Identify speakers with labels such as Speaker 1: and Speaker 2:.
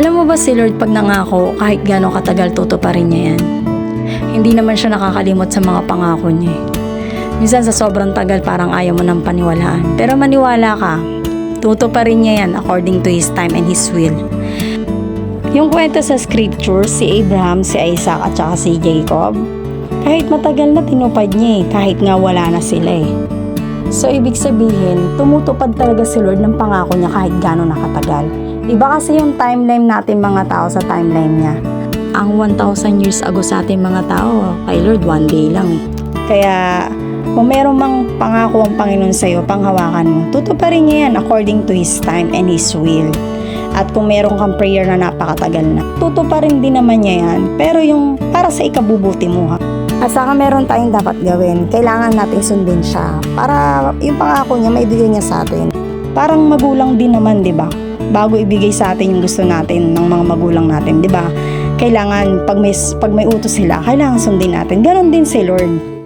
Speaker 1: mo ba si Lord pag nangako, kahit gano'ng katagal tutuparin niya yan? Hindi naman siya nakakalimot sa mga pangako niya. eh. Minsan sa sobrang tagal parang ayaw mo nang paniwalaan. Pero maniwala ka, tutuparin niya yan according to His time and His will. Yung kwento sa scripture, si Abraham, si Isaac at saka si Jacob, kahit matagal na tinupad niya eh, kahit nga wala na sila eh. So, ibig sabihin, tumutupad talaga si Lord ng pangako niya kahit gano'n nakatagal. Iba kasi yung timeline natin mga tao sa timeline niya. Ang 1,000 years ago sa ating mga tao, kay Lord, one day lang eh. Kaya, kung meron mang pangako ang Panginoon sa'yo, panghawakan mo, tutuparin niya yan according to His time and His will. At kung meron kang prayer na napakatagal na, tutuparin din naman niya yan. Pero yung para sa ikabubuti mo ha. At saka meron tayong dapat gawin. Kailangan nating sundin siya para yung pangako niya maibigay niya sa atin. Parang magulang din naman, di ba? Bago ibigay sa atin yung gusto natin ng mga magulang natin, di ba? Kailangan pag may pag may utos sila, kailangan sundin natin. Ganon din si Lord.